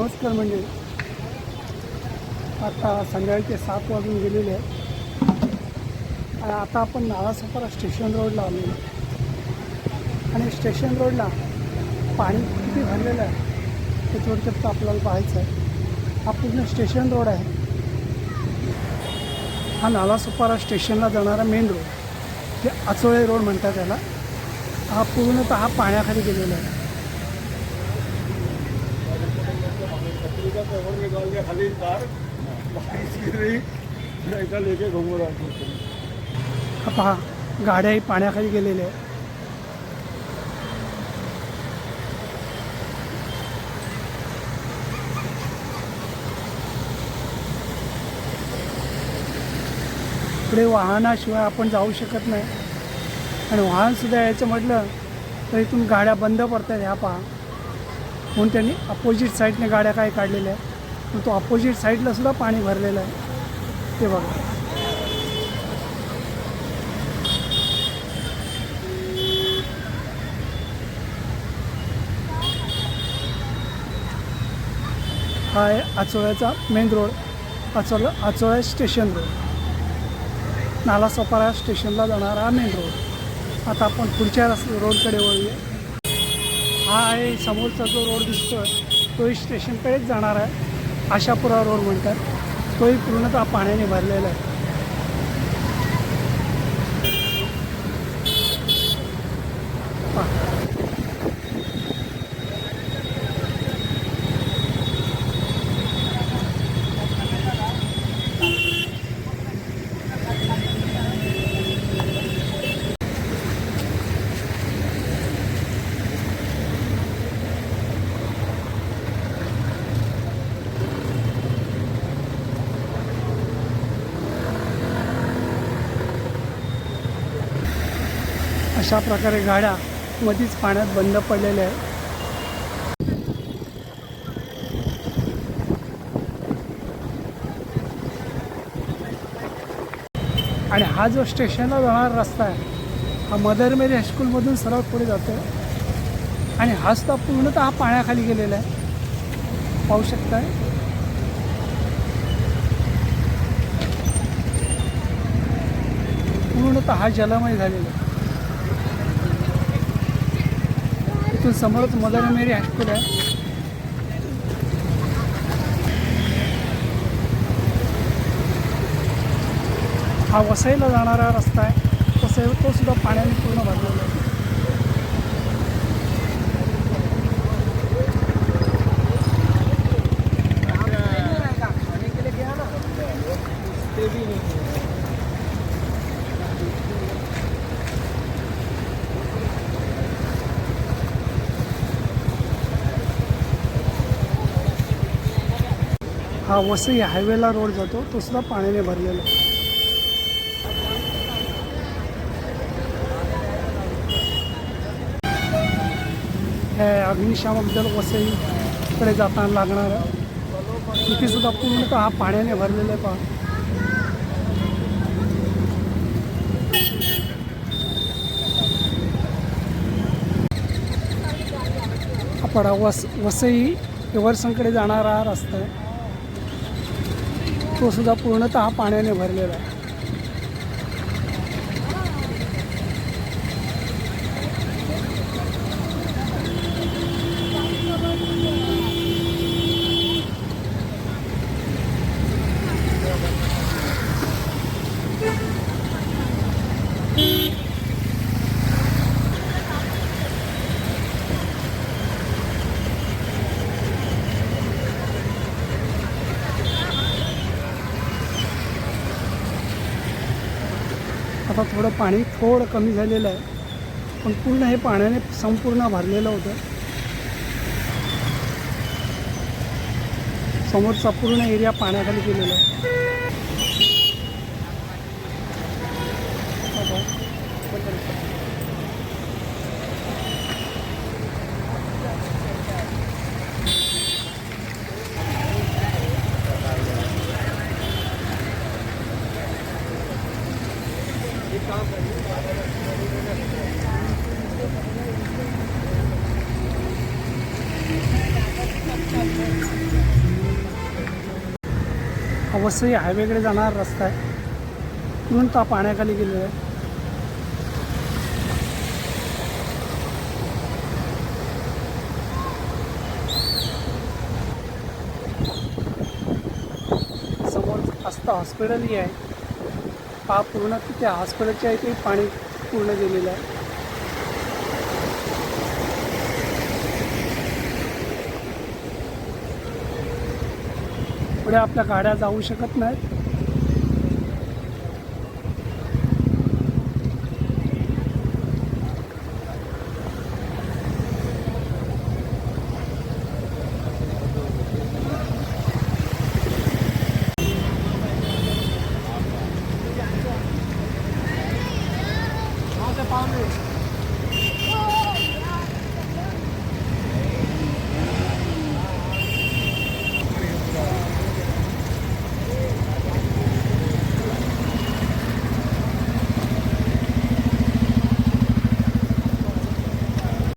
नमस्कार म्हणजे आता संध्याकाळचे सात वाजून गेलेले आहे आणि आता आपण नालासोपारा स्टेशन रोडला आलो. आणि स्टेशन रोडला पाणी किती भरलेलं आहे ते थोडक्यात आपल्याला पाहायचं आहे. हा पूर्ण स्टेशन रोड आहे. हा नालासोपारा स्टेशनला जाणारा मेन रोड. ते आचोळे रोड म्हणतात त्याला हा पूर्णतः पाण्याखाली गेलेला आहे. पत्रिका निकाल खाली तार रही ऐसा लेके घूम रहा पहा गाड्याही पाण्याखाली गेलेल्या पुढे वाहनाशिवाय आपण जाऊ शकत नाही. आणि वाहनसुद्धा यायचं म्हटलं तर इथून गाड्या बंद पडतात ह्या पहा. म्हणून त्यांनी अपोजिट साईडने गाड्या काय काढलेल्या आहेत. पण तो अपोजिट साईडला सुद्धा पाणी भरलेलं आहे. ते बघा. हा आहे आचोळ्याचा मेन रोड आचोळा आचोळ्या स्टेशन रोड नालासोपारा स्टेशनला जाणारा हा मेन रोड आता आपण पुढच्या रस रोडकडे वळूया. हा आहे समोरचा जो रोड दिसतोय तोही स्टेशनकडेच जाणार आहे. आशापुरा रोड म्हणतात. तोही पूर्णतः पाण्याने भरलेला आहे. पहा. अशा प्रकारे गाड्या मधीच पाण्यात बंद पडलेल्या आहेत. आणि हा जो स्टेशनला जाणारा रस्ता आहे हा मदर मेरी हायस्कूलमधून सर्वात पुढे जातो आहे आणि हा सुद्धा पूर्णतः हा पाण्याखाली गेलेला आहे. पाहू शकताय. पूर्णतः हा जलमय झालेला आहे. इथून समोरच मदर मेरी हायस्कूल आहे. हा वसईला जाणारा रस्ता आहे. वसई तो सुद्धा पाण्याने पूर्ण भरलेला आहे. वसई हायवेला रोड जातो तो सुद्धा पाण्याने भरलेला. आहे हे अग्निशामक दल वसईकडे जाताना लागणार तिथे सुद्धा पूर्णतः हा पाण्याने भरलेला आहे पहा. आपण पडा वस वसई यवरसंकडे जाणारा हा रस्ता आहे. तो सुद्धा पूर्णतः पाण्याने भरलेला आहे. आता थोडं पाणी थोडं कमी झालेलं आहे. पण पूर्ण हे पाण्याने संपूर्ण भरलेलं होतं. समोरचा पूर्ण एरिया पाण्याखाली गेलेला आहे. अवश्य हायवेकडे जाणारा रस्ता आहे. म्हणून तो पाण्याखाली गेलेला आहे. समोर असता हॉस्पिटलही आहे. पहा पूर्ण तिथे हॉस्पिटलच्या इथे पाणी पूर्ण गेलेलं आहे. पुढे आपल्या गाड्या जाऊ शकत नाहीत.